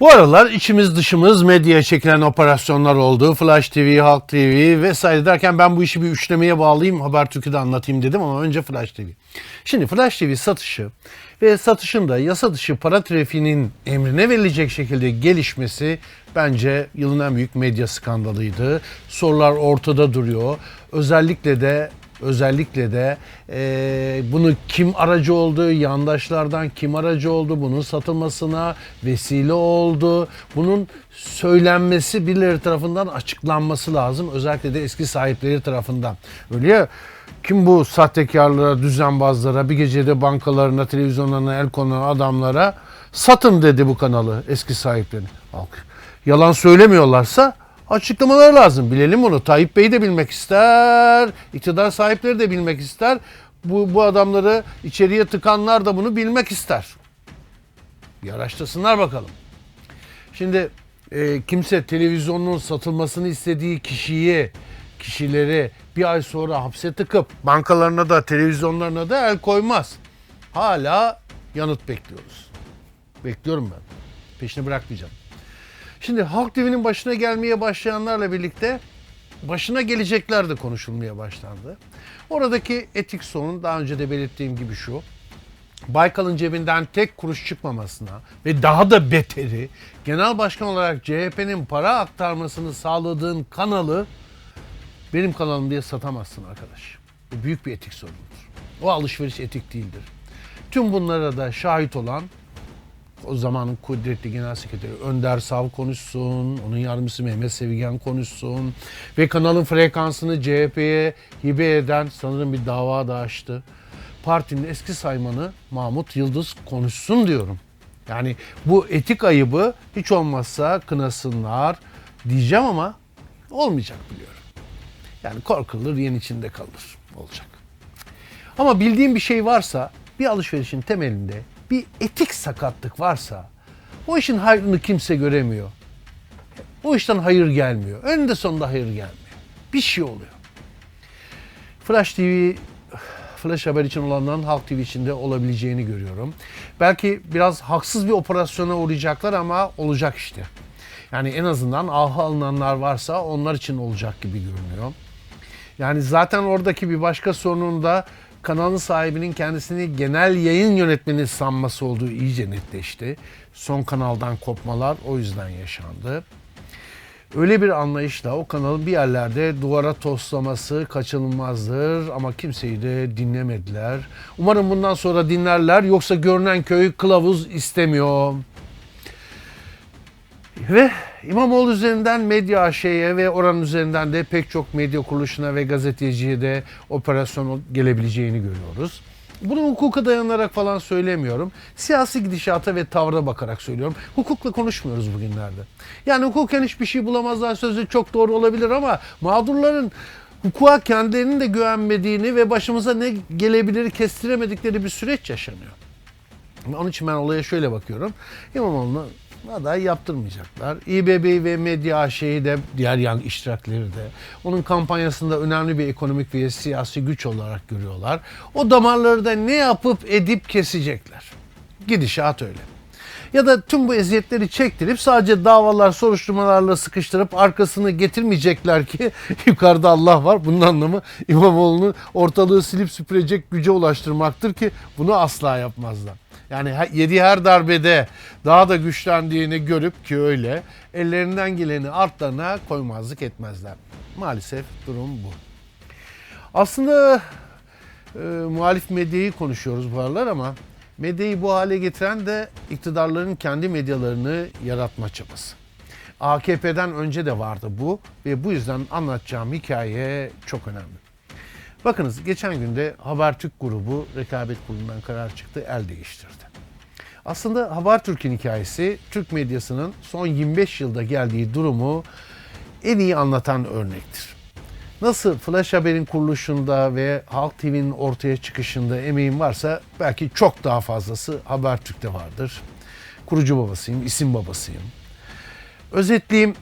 Bu aralar içimiz dışımız medyaya çekilen operasyonlar oldu. Flash TV, Halk TV vesaire derken ben bu işi bir üçlemeye bağlayayım Habertürk'ü de anlatayım dedim ama önce Flash TV. Şimdi Flash TV satışı ve satışın da yasa dışı para trafiğinin emrine verilecek şekilde gelişmesi bence yılın en büyük medya skandalıydı. Sorular ortada duruyor. Özellikle de Özellikle de eee, bunu kim aracı oldu, yandaşlardan kim aracı oldu, bunun satılmasına vesile oldu. Bunun söylenmesi birileri tarafından açıklanması lazım. Özellikle de eski sahipleri tarafından. Öyle ya kim bu sahtekarlara, düzenbazlara, bir gecede bankalarına, televizyonlarına el konan adamlara satın dedi bu kanalı eski sahipleri. Yalan söylemiyorlarsa açıklamaları lazım. Bilelim bunu. Tayyip Bey de bilmek ister. iktidar sahipleri de bilmek ister. Bu, bu adamları içeriye tıkanlar da bunu bilmek ister. Bir araştırsınlar bakalım. Şimdi e, kimse televizyonun satılmasını istediği kişiyi, kişileri bir ay sonra hapse tıkıp bankalarına da televizyonlarına da el koymaz. Hala yanıt bekliyoruz. Bekliyorum ben. Peşini bırakmayacağım. Şimdi Halk TV'nin başına gelmeye başlayanlarla birlikte başına gelecekler de konuşulmaya başlandı. Oradaki etik sorun daha önce de belirttiğim gibi şu. Baykal'ın cebinden tek kuruş çıkmamasına ve daha da beteri genel başkan olarak CHP'nin para aktarmasını sağladığın kanalı benim kanalım diye satamazsın arkadaş. Bu büyük bir etik sorundur. O alışveriş etik değildir. Tüm bunlara da şahit olan o zamanın kudretli genel sekreteri Önder Sav konuşsun, onun yardımcısı Mehmet Sevgen konuşsun ve kanalın frekansını CHP'ye hibe eden sanırım bir dava da açtı. Partinin eski saymanı Mahmut Yıldız konuşsun diyorum. Yani bu etik ayıbı hiç olmazsa kınasınlar diyeceğim ama olmayacak biliyorum. Yani korkulur yen içinde kalır olacak. Ama bildiğim bir şey varsa bir alışverişin temelinde bir etik sakatlık varsa o işin hayrını kimse göremiyor. O işten hayır gelmiyor. Önünde sonunda hayır gelmiyor. Bir şey oluyor. Flash TV Flash Haber için olanların Halk TV içinde olabileceğini görüyorum. Belki biraz haksız bir operasyona uğrayacaklar ama olacak işte. Yani en azından aha alınanlar varsa onlar için olacak gibi görünüyor. Yani zaten oradaki bir başka sorunun da kanalın sahibinin kendisini genel yayın yönetmeni sanması olduğu iyice netleşti. Son kanaldan kopmalar o yüzden yaşandı. Öyle bir anlayışla o kanalın bir yerlerde duvara toslaması kaçınılmazdır ama kimseyi de dinlemediler. Umarım bundan sonra dinlerler yoksa görünen köy kılavuz istemiyor. Ve İmamoğlu üzerinden Medya AŞ'ye ve oranın üzerinden de pek çok medya kuruluşuna ve gazeteciye de operasyon gelebileceğini görüyoruz. Bunu hukuka dayanarak falan söylemiyorum. Siyasi gidişata ve tavra bakarak söylüyorum. Hukukla konuşmuyoruz bugünlerde. Yani hukuken hiçbir şey bulamazlar sözü çok doğru olabilir ama mağdurların hukuka kendilerinin de güvenmediğini ve başımıza ne gelebilir kestiremedikleri bir süreç yaşanıyor. Onun için ben olaya şöyle bakıyorum. İmamoğlu'na aday yaptırmayacaklar. İBB ve Medya AŞ'yi de diğer yan iştirakleri de onun kampanyasında önemli bir ekonomik ve siyasi güç olarak görüyorlar. O damarları da ne yapıp edip kesecekler. Gidişat öyle. Ya da tüm bu eziyetleri çektirip sadece davalar, soruşturmalarla sıkıştırıp arkasını getirmeyecekler ki yukarıda Allah var. Bunun anlamı İmamoğlu'nu ortalığı silip süpürecek güce ulaştırmaktır ki bunu asla yapmazlar. Yani yediği her darbede daha da güçlendiğini görüp ki öyle ellerinden geleni artlarına koymazlık etmezler. Maalesef durum bu. Aslında e, muhalif medyayı konuşuyoruz bu aralar ama medyayı bu hale getiren de iktidarların kendi medyalarını yaratma çabası. AKP'den önce de vardı bu ve bu yüzden anlatacağım hikaye çok önemli. Bakınız geçen günde Habertürk grubu rekabet kurulundan karar çıktı, el değiştirdi. Aslında Habertürk'ün hikayesi Türk medyasının son 25 yılda geldiği durumu en iyi anlatan örnektir. Nasıl Flash Haber'in kuruluşunda ve Halk TV'nin ortaya çıkışında emeğim varsa belki çok daha fazlası Habertürk'te vardır. Kurucu babasıyım, isim babasıyım. Özetleyeyim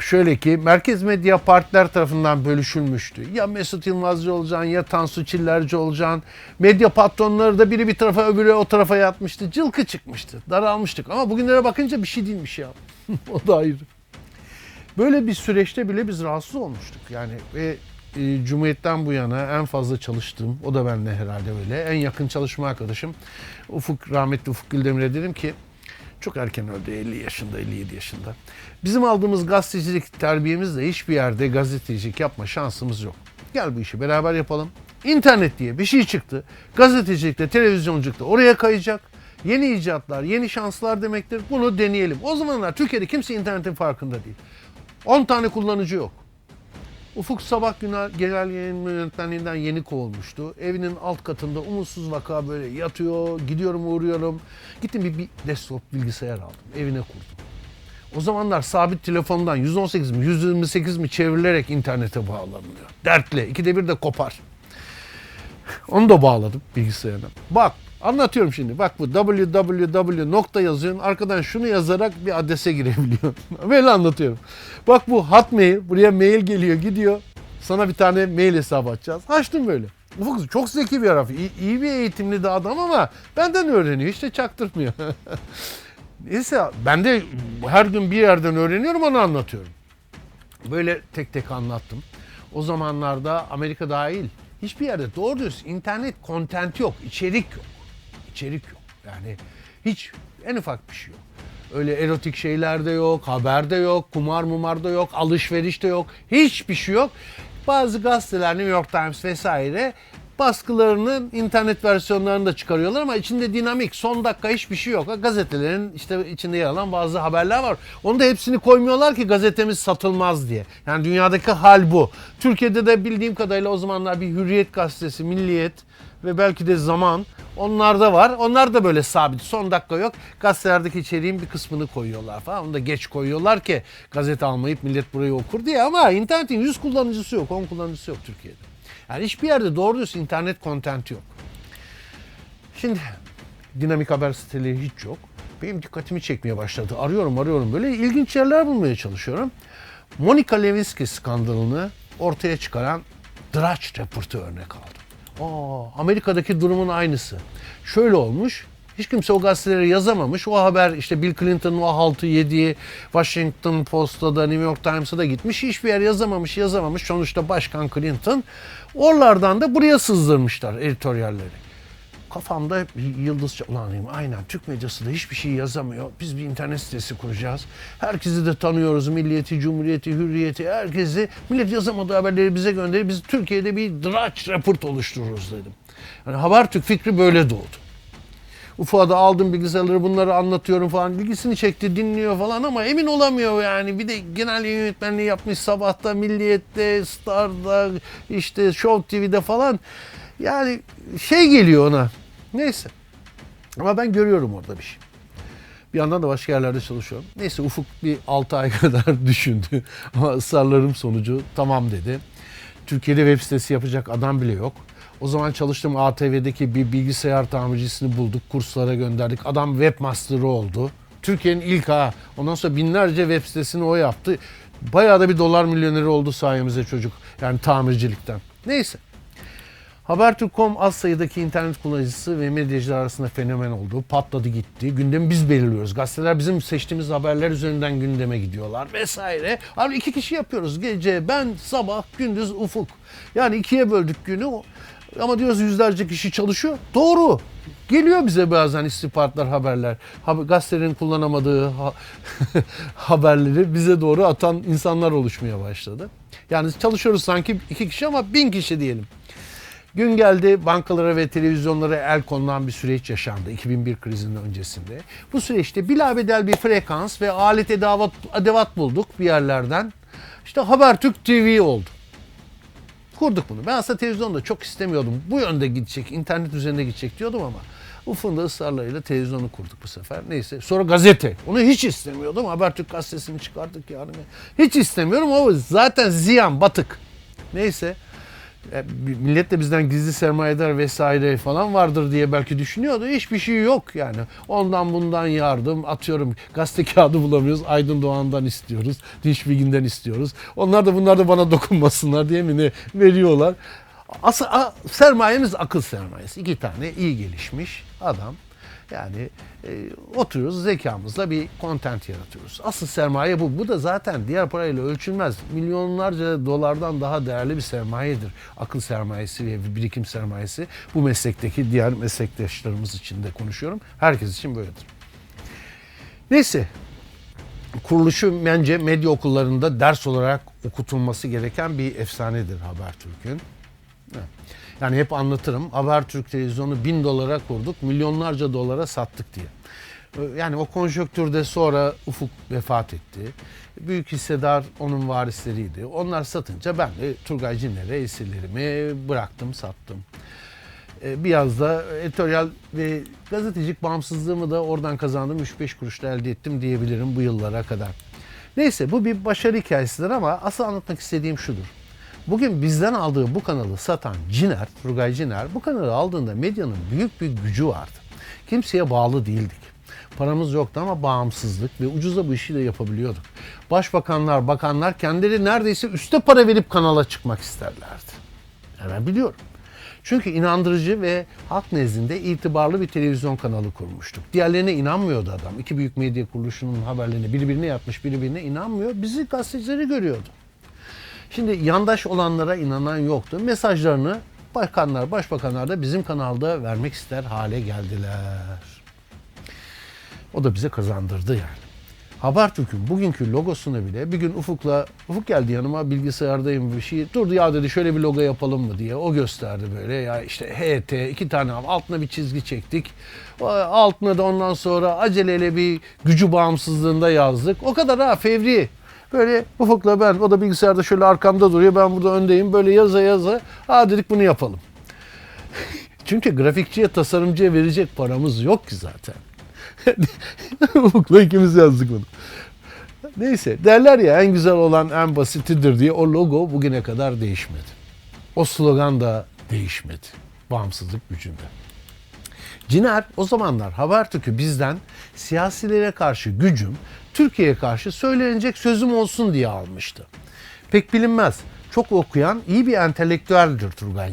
şöyle ki merkez medya partiler tarafından bölüşülmüştü. Ya Mesut Yılmazcı olacaksın ya Tansu Çillerci olacaksın. Medya patronları da biri bir tarafa öbürü o tarafa yatmıştı. Cılkı çıkmıştı. Daralmıştık ama bugünlere bakınca bir şey değilmiş ya. o da ayrı. Böyle bir süreçte bile biz rahatsız olmuştuk. Yani ve e, Cumhuriyet'ten bu yana en fazla çalıştığım, o da benimle herhalde öyle, en yakın çalışma arkadaşım Ufuk, rahmetli Ufuk Güldemir'e dedim ki çok erken öldü 50 yaşında 57 yaşında. Bizim aldığımız gazetecilik terbiyemizle hiçbir yerde gazetecilik yapma şansımız yok. Gel bu işi beraber yapalım. İnternet diye bir şey çıktı. Gazetecilikte, televizyonculukta oraya kayacak. Yeni icatlar, yeni şanslar demektir. Bunu deneyelim. O zamanlar Türkiye'de kimse internetin farkında değil. 10 tane kullanıcı yok. Ufuk Sabah Günel genel yayın yönetmenliğinden yeni kovulmuştu. Evinin alt katında umutsuz vaka böyle yatıyor, gidiyorum uğruyorum. Gittim bir, bir desktop bilgisayar aldım, evine kurdum. O zamanlar sabit telefondan 118 mi 128 mi çevrilerek internete bağlanılıyor. Dertle ikide bir de kopar. Onu da bağladım bilgisayarına. Bak anlatıyorum şimdi. Bak bu www nokta yazıyorsun. Arkadan şunu yazarak bir adrese girebiliyorsun. Böyle anlatıyorum. Bak bu hotmail. Buraya mail geliyor gidiyor. Sana bir tane mail hesabı açacağız. Açtım böyle. Ufuk çok zeki bir herif. İyi, iyi bir eğitimli de adam ama benden öğreniyor. İşte çaktırmıyor. Neyse ben de her gün bir yerden öğreniyorum onu anlatıyorum. Böyle tek tek anlattım. O zamanlarda Amerika dahil hiçbir yerde doğru diyorsun internet content yok, içerik yok. İçerik yok. Yani hiç en ufak bir şey yok. Öyle erotik şeyler de yok, haber de yok, kumar mumar da yok, alışveriş de yok. Hiçbir şey yok. Bazı gazeteler New York Times vesaire baskılarının internet versiyonlarını da çıkarıyorlar ama içinde dinamik son dakika hiçbir şey yok. Gazetelerin işte içinde yer alan bazı haberler var. Onu da hepsini koymuyorlar ki gazetemiz satılmaz diye. Yani dünyadaki hal bu. Türkiye'de de bildiğim kadarıyla o zamanlar bir Hürriyet gazetesi, Milliyet ve belki de Zaman onlar da var. Onlar da böyle sabit. Son dakika yok. Gazetelerdeki içeriğin bir kısmını koyuyorlar falan. Onu da geç koyuyorlar ki gazete almayıp millet burayı okur diye. Ama internetin 100 kullanıcısı yok, 10 kullanıcısı yok Türkiye'de. Yani hiçbir yerde doğru düz internet content yok. Şimdi dinamik haber siteleri hiç yok. Benim dikkatimi çekmeye başladı. Arıyorum arıyorum böyle ilginç yerler bulmaya çalışıyorum. Monica Lewinsky skandalını ortaya çıkaran Drudge Report'u örnek aldım. Aa, Amerika'daki durumun aynısı. Şöyle olmuş. Hiç kimse o gazetelere yazamamış. O haber işte Bill Clinton'ın o haltı yediği Washington Post'ta da New York Times'a da gitmiş. Hiçbir yer yazamamış, yazamamış. Sonuçta Başkan Clinton. Oralardan da buraya sızdırmışlar editoryalleri. Kafamda bir yıldız ulanayım. Aynen Türk medyası da hiçbir şey yazamıyor. Biz bir internet sitesi kuracağız. Herkesi de tanıyoruz. Milliyeti, Cumhuriyeti, Hürriyeti, herkesi. Millet yazamadığı haberleri bize gönderir. Biz Türkiye'de bir Drudge Report oluştururuz dedim. Yani Habertürk fikri böyle doğdu. Ufuk'a da aldım bilgisayarları bunları anlatıyorum falan. İlgisini çekti dinliyor falan ama emin olamıyor yani. Bir de genel yönetmenliği yapmış sabahta Milliyet'te, Star'da, işte Show TV'de falan. Yani şey geliyor ona. Neyse. Ama ben görüyorum orada bir şey. Bir yandan da başka yerlerde çalışıyorum. Neyse Ufuk bir 6 ay kadar düşündü. Ama ısrarlarım sonucu tamam dedi. Türkiye'de web sitesi yapacak adam bile yok. O zaman çalıştığım ATV'deki bir bilgisayar tamircisini bulduk. Kurslara gönderdik. Adam webmaster'ı oldu. Türkiye'nin ilk ha. Ondan sonra binlerce web sitesini o yaptı. Bayağı da bir dolar milyoneri oldu sayemizde çocuk. Yani tamircilikten. Neyse. Habertürk.com az sayıdaki internet kullanıcısı ve medyacılar arasında fenomen oldu. Patladı gitti. Gündemi biz belirliyoruz. Gazeteler bizim seçtiğimiz haberler üzerinden gündeme gidiyorlar vesaire. Abi iki kişi yapıyoruz. Gece ben, sabah, gündüz Ufuk. Yani ikiye böldük günü. Ama diyoruz yüzlerce kişi çalışıyor. Doğru. Geliyor bize bazen istihbaratlar, haberler. Haber, gazetelerin kullanamadığı ha- haberleri bize doğru atan insanlar oluşmaya başladı. Yani çalışıyoruz sanki iki kişi ama bin kişi diyelim. Gün geldi bankalara ve televizyonlara el konulan bir süreç yaşandı 2001 krizinin öncesinde. Bu süreçte bilabedel bir frekans ve alet edevat, edevat bulduk bir yerlerden. İşte Habertürk TV oldu. Kurduk bunu. Ben aslında televizyonda çok istemiyordum. Bu yönde gidecek, internet üzerinde gidecek diyordum ama Ufuk'un da ısrarlarıyla televizyonu kurduk bu sefer. Neyse. Sonra gazete. Onu hiç istemiyordum. Habertürk gazetesini çıkardık yani. Hiç istemiyorum ama zaten ziyan, batık. Neyse. E, millet de bizden gizli sermayedar vesaire falan vardır diye belki düşünüyordu. Hiçbir şey yok yani. Ondan bundan yardım atıyorum. Gazete kağıdı bulamıyoruz. Aydın Doğan'dan istiyoruz. Dinç Bilgin'den istiyoruz. Onlar da bunlar da bana dokunmasınlar diye mi ne veriyorlar. Asıl sermayemiz akıl sermayesi. İki tane iyi gelişmiş adam. Yani e, oturuyoruz zekamızla bir content yaratıyoruz. Asıl sermaye bu. Bu da zaten diğer parayla ölçülmez. Milyonlarca dolardan daha değerli bir sermayedir. Akıl sermayesi ve birikim sermayesi. Bu meslekteki diğer meslektaşlarımız için de konuşuyorum. Herkes için böyledir. Neyse kuruluşu bence medya okullarında ders olarak okutulması gereken bir efsanedir Habertürk'ün. Evet. Yani hep anlatırım. Habertürk televizyonu bin dolara kurduk, milyonlarca dolara sattık diye. Yani o konjonktürde sonra Ufuk vefat etti. Büyük hissedar onun varisleriydi. Onlar satınca ben de Turgay Cinler'e esirlerimi bıraktım, sattım. Ee, Biraz da editoryal ve gazetecilik bağımsızlığımı da oradan kazandım. 3-5 kuruşla elde ettim diyebilirim bu yıllara kadar. Neyse bu bir başarı hikayesidir ama asıl anlatmak istediğim şudur. Bugün bizden aldığı bu kanalı satan Ciner, Turgay Ciner bu kanalı aldığında medyanın büyük bir gücü vardı. Kimseye bağlı değildik. Paramız yoktu ama bağımsızlık ve ucuza bu işi de yapabiliyorduk. Başbakanlar, bakanlar kendileri neredeyse üste para verip kanala çıkmak isterlerdi. Ben biliyorum. Çünkü inandırıcı ve halk nezdinde itibarlı bir televizyon kanalı kurmuştuk. Diğerlerine inanmıyordu adam. İki büyük medya kuruluşunun haberlerini birbirine yapmış, birbirine inanmıyor. Bizi gazetecileri görüyordu. Şimdi yandaş olanlara inanan yoktu. Mesajlarını bakanlar, başbakanlar da bizim kanalda vermek ister hale geldiler. O da bize kazandırdı yani. Habertürk'ün bugünkü logosunu bile bir gün Ufuk'la, Ufuk geldi yanıma bilgisayardayım bir şey. Dur ya dedi şöyle bir logo yapalım mı diye. O gösterdi böyle ya işte HT iki tane altına bir çizgi çektik. Altına da ondan sonra aceleyle bir gücü bağımsızlığında yazdık. O kadar ha fevri. Böyle Ufuk'la ben o da bilgisayarda şöyle arkamda duruyor ben burada öndeyim böyle yaza yaza ha dedik bunu yapalım. Çünkü grafikçiye tasarımcıya verecek paramız yok ki zaten. Ufuk'la ikimiz yazdık bunu. Neyse derler ya en güzel olan en basitidir diye o logo bugüne kadar değişmedi. O slogan da değişmedi. Bağımsızlık gücünde. Ciner o zamanlar Habertürk'ü bizden siyasilere karşı gücüm, Türkiye'ye karşı söylenecek sözüm olsun diye almıştı. Pek bilinmez. Çok okuyan iyi bir entelektüeldir Turgay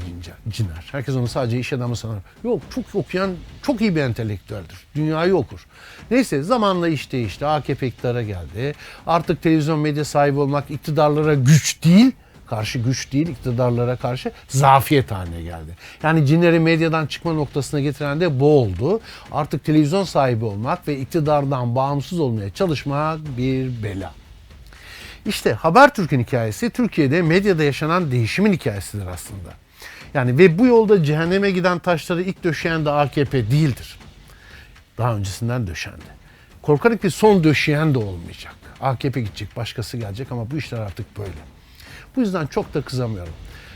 Ciner. Herkes onu sadece iş adamı sanır. Yok çok okuyan çok iyi bir entelektüeldir. Dünyayı okur. Neyse zamanla iş değişti. AKP iktidara geldi. Artık televizyon medya sahibi olmak iktidarlara güç değil, karşı güç değil iktidarlara karşı zafiyet haline geldi. Yani Ciner'i medyadan çıkma noktasına getiren de bu oldu. Artık televizyon sahibi olmak ve iktidardan bağımsız olmaya çalışmak bir bela. İşte Habertürk'ün hikayesi Türkiye'de medyada yaşanan değişimin hikayesidir aslında. Yani ve bu yolda cehenneme giden taşları ilk döşeyen de AKP değildir. Daha öncesinden döşendi. Korkarım ki son döşeyen de olmayacak. AKP gidecek, başkası gelecek ama bu işler artık böyle. Bu yüzden çok da kızamıyorum.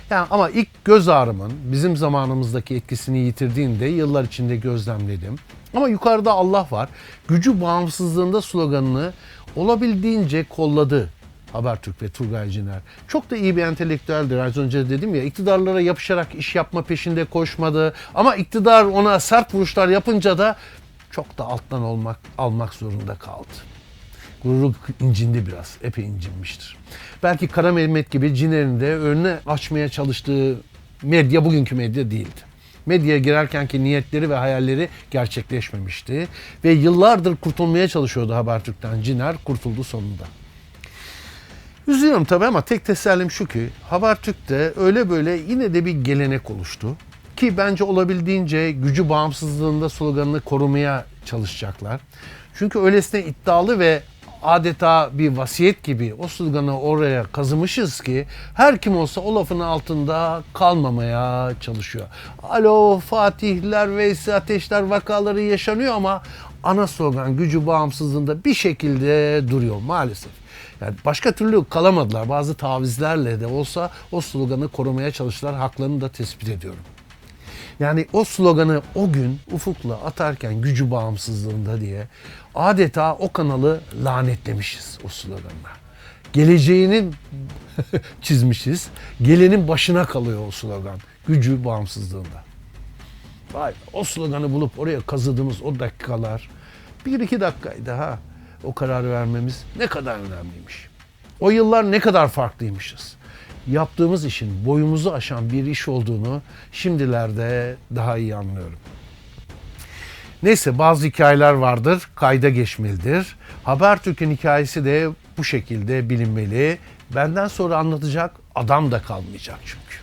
Yani ama ilk göz ağrımın bizim zamanımızdaki etkisini yitirdiğinde yıllar içinde gözlemledim. Ama yukarıda Allah var. Gücü bağımsızlığında sloganını olabildiğince kolladı Habertürk ve Turgay Ciner. Çok da iyi bir entelektüeldir. Az önce dedim ya iktidarlara yapışarak iş yapma peşinde koşmadı. Ama iktidar ona sert vuruşlar yapınca da çok da alttan olmak almak zorunda kaldı. Gururu incindi biraz. Epey incinmiştir. Belki Kara Mehmet gibi Ciner'in de önüne açmaya çalıştığı medya bugünkü medya değildi. Medyaya girerkenki niyetleri ve hayalleri gerçekleşmemişti. Ve yıllardır kurtulmaya çalışıyordu Habertürk'ten. Ciner kurtuldu sonunda. Üzülüyorum tabii ama tek tesellim şu ki Habertürk'te öyle böyle yine de bir gelenek oluştu. Ki bence olabildiğince gücü bağımsızlığında sloganını korumaya çalışacaklar. Çünkü öylesine iddialı ve adeta bir vasiyet gibi o sloganı oraya kazımışız ki her kim olsa o lafın altında kalmamaya çalışıyor. Alo Fatihler, Veysi Ateşler vakaları yaşanıyor ama ana slogan gücü bağımsızlığında bir şekilde duruyor maalesef. Yani başka türlü kalamadılar. Bazı tavizlerle de olsa o sloganı korumaya çalıştılar. Haklarını da tespit ediyorum. Yani o sloganı o gün ufukla atarken gücü bağımsızlığında diye adeta o kanalı lanetlemişiz o sloganla. geleceğinin çizmişiz. Gelenin başına kalıyor o slogan. Gücü bağımsızlığında. Vay o sloganı bulup oraya kazıdığımız o dakikalar bir iki dakikaydı ha. O kararı vermemiz ne kadar önemliymiş. O yıllar ne kadar farklıymışız. Yaptığımız işin boyumuzu aşan bir iş olduğunu şimdilerde daha iyi anlıyorum. Neyse bazı hikayeler vardır, kayda geçmelidir. Habertürk'ün hikayesi de bu şekilde bilinmeli. Benden sonra anlatacak adam da kalmayacak çünkü.